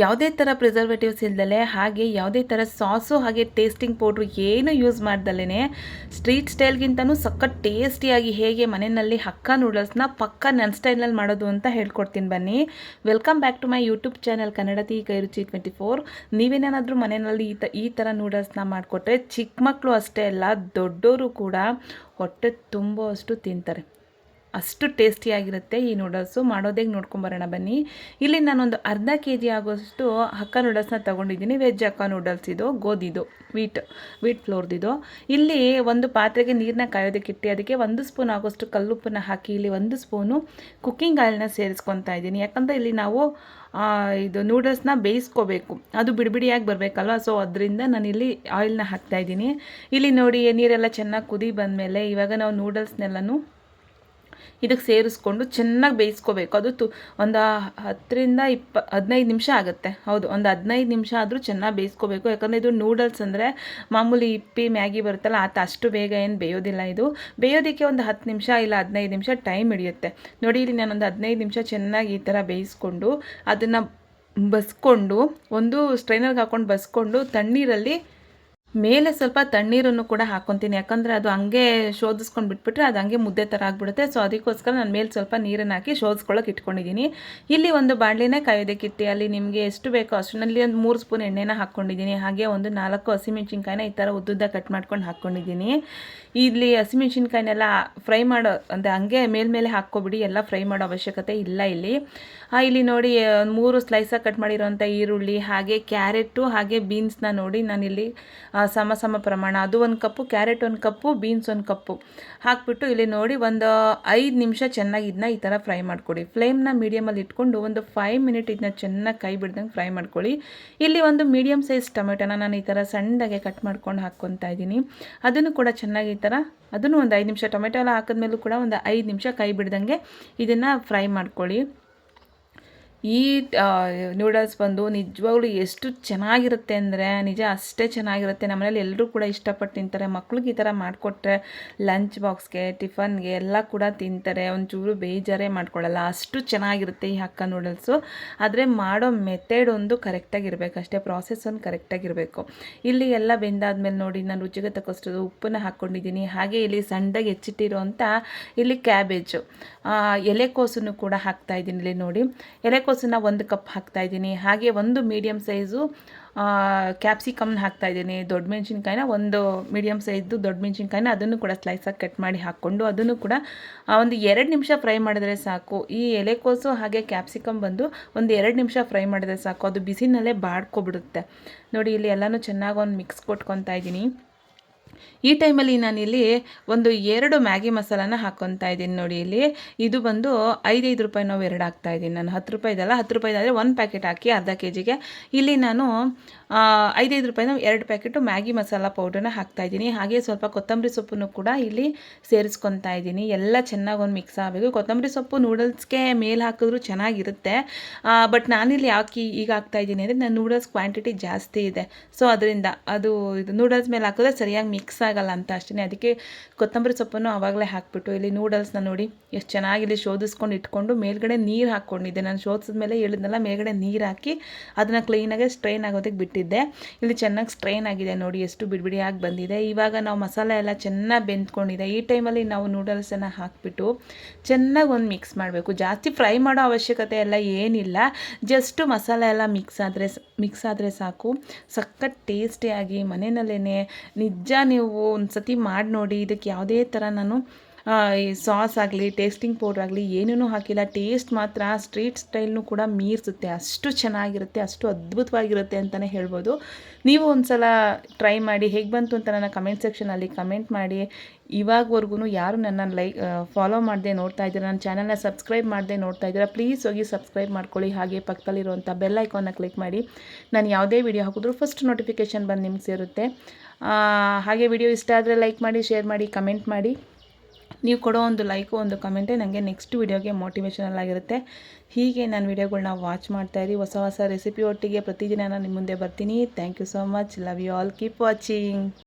ಯಾವುದೇ ಥರ ಪ್ರಿಸರ್ವೇಟಿವ್ಸ್ ಇಲ್ದಲೆ ಹಾಗೆ ಯಾವುದೇ ಥರ ಸಾಸು ಹಾಗೆ ಟೇಸ್ಟಿಂಗ್ ಪೌಡ್ರು ಏನು ಯೂಸ್ ಮಾಡ್ದಲೇ ಸ್ಟ್ರೀಟ್ ಸ್ಟೈಲ್ಗಿಂತನೂ ಸಖತ್ ಟೇಸ್ಟಿಯಾಗಿ ಹೇಗೆ ಮನೆಯಲ್ಲಿ ಹಕ್ಕ ನೂಡಲ್ಸ್ನ ಪಕ್ಕ ನನ್ನ ಸ್ಟೈಲ್ನಲ್ಲಿ ಮಾಡೋದು ಅಂತ ಹೇಳ್ಕೊಡ್ತೀನಿ ಬನ್ನಿ. Welcome back to my YouTube channel Kannadathi Kairuchi twenty four ನೀವೇನಾದರೂ ಮನೆಯಲ್ಲಿ ಈ ತ, ಈ ಥರ ನೂಡಲ್ಸ್ನ ಮಾಡಿಕೊಟ್ರೆ ಚಿಕ್ಕ ಮಕ್ಕಳು ಅಷ್ಟೇ ಅಲ್ಲ ದೊಡ್ಡವರು ಕೂಡ ಹೊಟ್ಟೆ ತುಂಬುವಷ್ಟು ತಿಂತಾರೆ. ಅಷ್ಟು ಟೇಸ್ಟಿಯಾಗಿರುತ್ತೆ ಈ ನೂಡಲ್ಸು. ಮಾಡೋದೇ ನೋಡ್ಕೊಂಬರೋಣ ಬನ್ನಿ. ಇಲ್ಲಿ ನಾನೊಂದು ಅರ್ಧ ಕೆ ಜಿ ಆಗೋಷ್ಟು ಹಕ್ಕ ನೂಡಲ್ಸ್ನ ತೊಗೊಂಡಿದ್ದೀನಿ. ವೆಜ್ ಹಕ್ಕ ನೂಡಲ್ಸ್ ಇದು, ಗೋಧಿದು, ವೀಟ್ ವೀಟ್ ಫ್ಲೋರ್ದಿದು. ಇಲ್ಲಿ ಒಂದು ಪಾತ್ರೆಗೆ ನೀರನ್ನ ಕಾಯೋದಕ್ಕೆ ಇಟ್ಟು ಅದಕ್ಕೆ ಒಂದು ಸ್ಪೂನ್ ಆಗೋಷ್ಟು ಕಲ್ಲುಪ್ಪನ್ನ ಹಾಕಿ ಇಲ್ಲಿ ಒಂದು ಸ್ಪೂನು ಕುಕ್ಕಿಂಗ್ ಆಯಿಲ್ನ ಸೇರಿಸ್ಕೊತಾ ಇದ್ದೀನಿ. ಯಾಕಂದರೆ ಇಲ್ಲಿ ನಾವು ಇದು ನೂಡಲ್ಸ್ನ ಬೇಯಿಸ್ಕೋಬೇಕು. ಅದು ಬಿಡಿಬಿಡಿಯಾಗಿ ಬರಬೇಕಲ್ವ? ಸೊ, ಅದರಿಂದ ನಾನಿಲ್ಲಿ ಆಯಿಲ್ನ ಹಾಕ್ತಾಯಿದ್ದೀನಿ ಇಲ್ಲಿ ನೋಡಿ, ನೀರೆಲ್ಲ ಚೆನ್ನಾಗಿ ಕುದಿ ಬಂದಮೇಲೆ ಇವಾಗ ನಾವು ನೂಡಲ್ಸ್ನೆಲ್ಲನೂ ಇದಕ್ಕೆ ಸೇರಿಸ್ಕೊಂಡು ಚೆನ್ನಾಗಿ ಬೇಯಿಸ್ಕೋಬೇಕು. ಅದು ತು, ಒಂದು ಹತ್ತರಿಂದ ಇಪ್ಪ, ಹದಿನೈದು ನಿಮಿಷ ಆಗುತ್ತೆ. ಹೌದು, ಒಂದು ಹದಿನೈದು ನಿಮಿಷ ಆದರೂ ಚೆನ್ನಾಗಿ ಬೇಯಿಸ್ಕೋಬೇಕು. ಯಾಕಂದರೆ ಇದು ನೂಡಲ್ಸ್ ಅಂದರೆ ಮಾಮೂಲಿ ಇಪ್ಪಿ, ಮ್ಯಾಗಿ ಬರುತ್ತಲ್ಲ, ಆತ ಅಷ್ಟು ಬೇಗ ಏನು ಬೇಯೋದಿಲ್ಲ ಇದು. ಬೇಯೋದಕ್ಕೆ ಒಂದು ಹತ್ತು ನಿಮಿಷ ಇಲ್ಲ ಹದಿನೈದು ನಿಮಿಷ ಟೈಮ್ ಹಿಡಿಯುತ್ತೆ. ನೋಡಿ, ಇಲ್ಲಿ ನಾನೊಂದು ಹದಿನೈದು ನಿಮಿಷ ಚೆನ್ನಾಗಿ ಈ ಥರ ಬೇಯಿಸ್ಕೊಂಡು, ಅದನ್ನು ಬಸ್ಕೊಂಡು, ಒಂದು ಸ್ಟ್ರೈನರ್ಗೆ ಹಾಕ್ಕೊಂಡು ಬಸ್ಕೊಂಡು, ತಣ್ಣೀರಲ್ಲಿ ಮೇಲೆ ಸ್ವಲ್ಪ ತಣ್ಣೀರನ್ನು ಕೂಡ ಹಾಕ್ಕೊತೀನಿ ಯಾಕಂದರೆ ಅದು ಹಂಗೆ ಶೋಧಿಸ್ಕೊಂಡು ಬಿಟ್ಬಿಟ್ರೆ ಅದು ಹಂಗೆ ಮುದ್ದೆ ಥರ ಆಗಿಬಿಡುತ್ತೆ. ಸೊ ಅದಕ್ಕೋಸ್ಕರ ನಾನು ಮೇಲೆ ಸ್ವಲ್ಪ ನೀರನ್ನು ಹಾಕಿ ಶೋಧಿಸ್ಕೊಳ್ಳೋಕೆ ಇಟ್ಕೊಂಡಿದ್ದೀನಿ. ಇಲ್ಲಿ ಒಂದು ಬಾಣಲಿನೇ ಕಾಯೋದಕ್ಕಿಟ್ಟು ಅಲ್ಲಿ ನಿಮಗೆ ಎಷ್ಟು ಬೇಕೋ ಅಷ್ಟರಲ್ಲಿ ಒಂದು ಮೂರು ಸ್ಪೂನ್ ಎಣ್ಣೆನ ಹಾಕ್ಕೊಂಡಿದ್ದೀನಿ ಹಾಗೆ ಒಂದು ನಾಲ್ಕು ಹಸಿಮೆಣ್ಸಿನ್ಕಾಯಿನ ಈ ಥರ ಉದ್ದುದ್ದ ಕಟ್ ಮಾಡ್ಕೊಂಡು ಹಾಕ್ಕೊಂಡಿದ್ದೀನಿ ಇಲ್ಲಿ ಹಸಿಮೆಣ್ಸಿನ್ಕಾಯಿನೆಲ್ಲ ಫ್ರೈ ಮಾಡೋ, ಅಂದರೆ ಹಂಗೆ ಮೇಲ್ಮೇಲೆ ಹಾಕ್ಕೊಬಿಡಿ. ಎಲ್ಲ ಫ್ರೈ ಮಾಡೋ ಅವಶ್ಯಕತೆ ಇಲ್ಲ ಇಲ್ಲಿ. ಇಲ್ಲಿ ನೋಡಿ ಮೂರು ಸ್ಲೈಸಾಗಿ ಕಟ್ ಮಾಡಿರೋಂಥ ಈರುಳ್ಳಿ, ಹಾಗೆ ಕ್ಯಾರೆಟು, ಹಾಗೆ ಬೀನ್ಸ್ನ ನೋಡಿ ನಾನಿಲ್ಲಿ ಸಮ ಸಮ ಪ್ರಮಾಣ. ಅದು ಒಂದು ಕಪ್ಪು, ಕ್ಯಾರೆಟ್ ಒಂದು ಕಪ್ಪು, ಬೀನ್ಸ್ ಒಂದು ಕಪ್ಪು. ಹಾಕ್ಬಿಟ್ಟು ಇಲ್ಲಿ ನೋಡಿ ಒಂದು ಐದು ನಿಮಿಷ ಚೆನ್ನಾಗಿ ಇದನ್ನ ಈ ಥರ ಫ್ರೈ ಮಾಡ್ಕೊಡಿ. ಫ್ಲೇಮ್ನ ಮೀಡಿಯಮಲ್ಲಿ ಇಟ್ಕೊಂಡು ಒಂದು ಫೈವ್ ಮಿನಿಟ್ ಇದನ್ನ ಚೆನ್ನಾಗಿ ಕೈ ಬಿಡ್ದಂಗೆ ಫ್ರೈ ಮಾಡ್ಕೊಳ್ಳಿ ಇಲ್ಲಿ ಒಂದು ಮೀಡಿಯಮ್ ಸೈಜ್ ಟೊಮೆಟೊನ ನಾನು ಈ ಥರ ಸಣ್ಣದಾಗೆ ಕಟ್ ಮಾಡ್ಕೊಂಡು ಹಾಕ್ಕೊತಾ ಇದ್ದೀನಿ. ಅದನ್ನು ಕೂಡ ಚೆನ್ನಾಗಿ ಈ ಥರ ಅದನ್ನು ಒಂದು ಐದು ನಿಮಿಷ ಟೊಮೆಟೊ ಎಲ್ಲ ಹಾಕಿದ್ಮೇಲೂ ಕೂಡ ಒಂದು ಐದು ನಿಮಿಷ ಕೈ ಬಿಡ್ದಂಗೆ ಇದನ್ನು ಫ್ರೈ ಮಾಡ್ಕೊಳ್ಳಿ ಈ ನೂಡಲ್ಸ್ ಬಂದು ನಿಜವಾಗ್ಲೂ ಎಷ್ಟು ಚೆನ್ನಾಗಿರುತ್ತೆ ಅಂದರೆ, ನಿಜ ಅಷ್ಟೇ ಚೆನ್ನಾಗಿರುತ್ತೆ. ನಮ್ಮನೇಲಿ ಎಲ್ಲರೂ ಕೂಡ ಇಷ್ಟಪಟ್ಟು ತಿಂತಾರೆ. ಮಕ್ಳಿಗೆ ಈ ಥರ ಮಾಡಿಕೊಟ್ರೆ ಲಂಚ್ ಬಾಕ್ಸ್ಗೆ ಟಿಫನ್ಗೆ ಎಲ್ಲ ಕೂಡ ತಿಂತಾರೆ. ಒಂಚೂರು ಬೇಜಾರೇ ಮಾಡ್ಕೊಳ್ಳಲ್ಲ ಅಷ್ಟು ಚೆನ್ನಾಗಿರುತ್ತೆ ಈ ಹಕ್ಕ ನೂಡಲ್ಸು ಆದರೆ ಮಾಡೋ ಮೆಥಡ್ ಒಂದು ಕರೆಕ್ಟಾಗಿರಬೇಕು ಅಷ್ಟೇ ಪ್ರಾಸೆಸ್ ಒಂದು ಕರೆಕ್ಟಾಗಿರಬೇಕು ಇಲ್ಲಿ ಎಲ್ಲ ಬೆಂದಾದ್ಮೇಲೆ ನೋಡಿ, ನಾನು ರುಚಿಗೆ ತಕ್ಕಷ್ಟು ಉಪ್ಪನ್ನು ಹಾಕ್ಕೊಂಡಿದ್ದೀನಿ. ಹಾಗೆ ಇಲ್ಲಿ ಸಣ್ಣದಾಗಿ ಹೆಚ್ಚಿಟ್ಟಿರೋ ಅಂತ ಇಲ್ಲಿ ಕ್ಯಾಬೇಜು ಎಲೆಕೋಸನ್ನು ಕೂಡ ಹಾಕ್ತಾಯಿದ್ದೀನಿ ಇಲ್ಲಿ ನೋಡಿ. ಎಲೆಕೋಸು ಎಲೆಕೋಸನ್ನ ಒಂದು ಕಪ್ ಹಾಕ್ತಾಯಿದ್ದೀನಿ ಹಾಗೆ ಒಂದು ಮೀಡಿಯಮ್ ಸೈಜು ಕ್ಯಾಪ್ಸಿಕಮ್ನ ಹಾಕ್ತಾಯಿದ್ದೀನಿ ದೊಡ್ಡ ಮೆಣಸಿನ್ಕಾಯಿನ ಒಂದು ಮೀಡಿಯಮ್ ಸೈಜ್ದು ದೊಡ್ಡ ಮೆಣಸಿನ್ಕಾಯಿನ ಅದನ್ನು ಕೂಡ ಸ್ಲೈಸಾಗಿ ಕಟ್ ಮಾಡಿ ಹಾಕ್ಕೊಂಡು ಅದನ್ನು ಕೂಡ ಒಂದು ಎರಡು ನಿಮಿಷ ಫ್ರೈ ಮಾಡಿದ್ರೆ ಸಾಕು. ಈ ಎಲೆಕೋಸು ಹಾಗೆ ಕ್ಯಾಪ್ಸಿಕಮ್ ಬಂದು ಒಂದು ಎರಡು ನಿಮಿಷ ಫ್ರೈ ಮಾಡಿದ್ರೆ ಸಾಕು. ಅದು ಬಿಸಿನಲ್ಲೇ ಬಾಡ್ಕೊಬಿಡುತ್ತೆ. ನೋಡಿ, ಇಲ್ಲಿ ಎಲ್ಲನೂ ಚೆನ್ನಾಗಿ ಒಂದು ಮಿಕ್ಸ್ ಕೊಟ್ಕೊತಾ ಇದ್ದೀನಿ. ಈ ಟೈಮಲ್ಲಿ ನಾನಿಲ್ಲಿ ಒಂದು ಎರಡು ಮ್ಯಾಗಿ ಮಸಾಲಾನ ಹಾಕ್ಕೊತಾ ಇದ್ದೀನಿ ನೋಡಿ ಇಲ್ಲಿ. ಇದು ಬಂದು ಐದೈದು ರೂಪಾಯಿ ನಾವು ಎರಡು ಹಾಕ್ತಾ ಇದ್ದೀನಿ ನಾನು. ಹತ್ತು ರೂಪಾಯಿದಲ್ಲ ಹತ್ತು ರೂಪಾಯಿದಾದರೆ ಒಂದು ಪ್ಯಾಕೆಟ್ ಹಾಕಿ ಅರ್ಧ ಕೆ ಜಿಗೆ ಇಲ್ಲಿ ನಾನು ಐದೈದು ರೂಪಾಯಿನ ಎರಡು ಪ್ಯಾಕೆಟು ಮ್ಯಾಗಿ ಮಸಾಲ ಪೌಡ್ರನ್ನ ಹಾಕ್ತಾಯಿದ್ದೀನಿ ಹಾಗೆ ಸ್ವಲ್ಪ ಕೊತ್ತಂಬರಿ ಸೊಪ್ಪನ್ನು ಕೂಡ ಇಲ್ಲಿ ಸೇರಿಸ್ಕೊತಾ ಇದ್ದೀನಿ. ಎಲ್ಲ ಚೆನ್ನಾಗಿ ಒಂದು ಮಿಕ್ಸ್ ಆಗಬೇಕು. ಕೊತ್ತಂಬರಿ ಸೊಪ್ಪು ನೂಡಲ್ಸ್ಗೆ ಮೇಲೆ ಹಾಕಿದ್ರು ಚೆನ್ನಾಗಿರುತ್ತೆ. ಬಟ್ ನಾನಿಲ್ಲಿ ಯಾಕೆ ಈಗ ಹಾಕ್ತಾಯಿದ್ದೀನಿ ಅಂದರೆ ನಾನು ನೂಡಲ್ಸ್ ಕ್ವಾಂಟಿಟಿ ಜಾಸ್ತಿ ಇದೆ. ಸೊ ಅದರಿಂದ ಅದು ಇದು ನೂಡಲ್ಸ್ ಮೇಲೆ ಹಾಕಿದ್ರೆ ಸರಿಯಾಗಿ ಮಿಕ್ಸ್ ಆಗಲ್ಲ ಅಂತ ಅಷ್ಟೇ ಅದಕ್ಕೆ ಕೊತ್ತಂಬರಿ ಸೊಪ್ಪನ್ನು ಆವಾಗಲೇ ಹಾಕ್ಬಿಟ್ಟು ಇಲ್ಲಿ ನೂಡಲ್ಸ್ನ ನೋಡಿ ಎಷ್ಟು ಚೆನ್ನಾಗಿ ಇಲ್ಲಿ ಶೋಧಿಸ್ಕೊಂಡು ಇಟ್ಕೊಂಡು ಮೇಲ್ಗಡೆ ನೀರು ಹಾಕ್ಕೊಂಡಿದ್ದೆ. ನಾನು ಶೋಧಿಸಿದ ಮೇಲೆ ಹೇಳಿದ್ನಲ್ಲ, ಮೇಲ್ಗಡೆ ನೀರು ಹಾಕಿ ಅದನ್ನು ಕ್ಲೀನಾಗಿ ಸ್ಟ್ರೈನ್ ಆಗೋದಕ್ಕೆ ಬಿಟ್ಟು ಇಟ್ಟಿದ್ದೆ ಇಲ್ಲಿ ಚೆನ್ನಾಗಿ ಸ್ಟ್ರೈನ್ ಆಗಿದೆ ನೋಡಿ, ಎಷ್ಟು ಬಿಡಿಬಿಡಿಯಾಗಿ ಬಂದಿದೆ. ಇವಾಗ ನಾವು ಮಸಾಲೆ ಎಲ್ಲ ಚೆನ್ನಾಗಿ ಬೆಂದ್ಕೊಂಡಿದೆ. ಈ ಟೈಮಲ್ಲಿ ನಾವು ನೂಡಲ್ಸನ್ನು ಹಾಕಿಬಿಟ್ಟು ಚೆನ್ನಾಗಿ ಒಂದು ಮಿಕ್ಸ್ ಮಾಡಬೇಕು. ಜಾಸ್ತಿ ಫ್ರೈ ಮಾಡೋ ಅವಶ್ಯಕತೆ ಎಲ್ಲ ಏನಿಲ್ಲ. ಜಸ್ಟು ಮಸಾಲೆ ಎಲ್ಲ ಮಿಕ್ಸ್ ಆದರೆ ಮಿಕ್ಸ್ ಆದರೆ ಸಾಕು. ಸಖತ್ ಟೇಸ್ಟಿಯಾಗಿ ಮನೆಯಲ್ಲೇ ನಿಜ ನೀವು ಒಂದು ಸತಿ ಮಾಡಿ ನೋಡಿ ಇದಕ್ಕೆ ಯಾವುದೇ ಥರ ನಾನು ಈ ಸಾಸ್ ಆಗಲಿ ಟೇಸ್ಟಿಂಗ್ ಪೌಡ್ರ್ ಆಗಲಿ, ಏನೇನೂ ಹಾಕಿಲ್ಲ. ಟೇಸ್ಟ್ ಮಾತ್ರ ಸ್ಟ್ರೀಟ್ ಸ್ಟೈಲ್ನು ಕೂಡ ಮೀರಿಸುತ್ತೆ. ಅಷ್ಟು ಚೆನ್ನಾಗಿರುತ್ತೆ, ಅಷ್ಟು ಅದ್ಭುತವಾಗಿರುತ್ತೆ ಅಂತಲೇ ಹೇಳ್ಬೋದು. ನೀವು ಒಂದು ಸಲ ಟ್ರೈ ಮಾಡಿ, ಹೇಗೆ ಬಂತು ಅಂತ ನನ್ನ ಕಮೆಂಟ್ ಸೆಕ್ಷನಲ್ಲಿ ಕಮೆಂಟ್ ಮಾಡಿ. ಇವಾಗವರೆಗೂ ಯಾರು ನನ್ನ ಲೈಕ್ ಫಾಲೋ ಮಾಡದೆ ನೋಡ್ತಾ ಇದ್ದೀರಾ, ನನ್ನ ಚಾನಲ್ನ ಸಬ್ಸ್ಕ್ರೈಬ್ ಮಾಡದೆ ನೋಡ್ತಾ ಇದ್ದೀರಾ ಪ್ಲೀಸ್ ಹೋಗಿ ಸಬ್ಸ್ಕ್ರೈಬ್ ಮಾಡ್ಕೊಳ್ಳಿ. ಹಾಗೆ ಪಕ್ಕದಲ್ಲಿರುವಂಥ ಬೆಲ್ ಐಕಾನ್ನ ಕ್ಲಿಕ್ ಮಾಡಿ. ನಾನು ಯಾವುದೇ ವಿಡಿಯೋ ಹಾಕಿದ್ರು ಫಸ್ಟ್ ನೋಟಿಫಿಕೇಷನ್ ಬಂದು ನಿಮ್ಗೆ ಸೇರುತ್ತೆ. ಹಾಗೆ ವಿಡಿಯೋ ಇಷ್ಟ ಆದರೆ ಲೈಕ್ ಮಾಡಿ ಶೇರ್ ಮಾಡಿ ಕಮೆಂಟ್ ಮಾಡಿ. ನೀವು ಕೊಡೋ ಒಂದು ಲೈಕು ಒಂದು ಕಮೆಂಟೇ ನನಗೆ ನೆಕ್ಸ್ಟ್ ವೀಡಿಯೋಗೆ ಮೋಟಿವೇಶನಲ್ ಆಗಿರುತ್ತೆ. ಹೀಗೆ ನಾನು ವೀಡಿಯೋಗಳನ್ನ ವಾಚ್ ಮಾಡ್ತಾಯಿರಿ ಹೊಸ ಹೊಸ ರೆಸಿಪಿ ಒಟ್ಟಿಗೆ ಪ್ರತಿದಿನ ನಾನು ನಿಮ್ಮ ಮುಂದೆ ಬರ್ತೀನಿ. Thank you so much love you all keep watching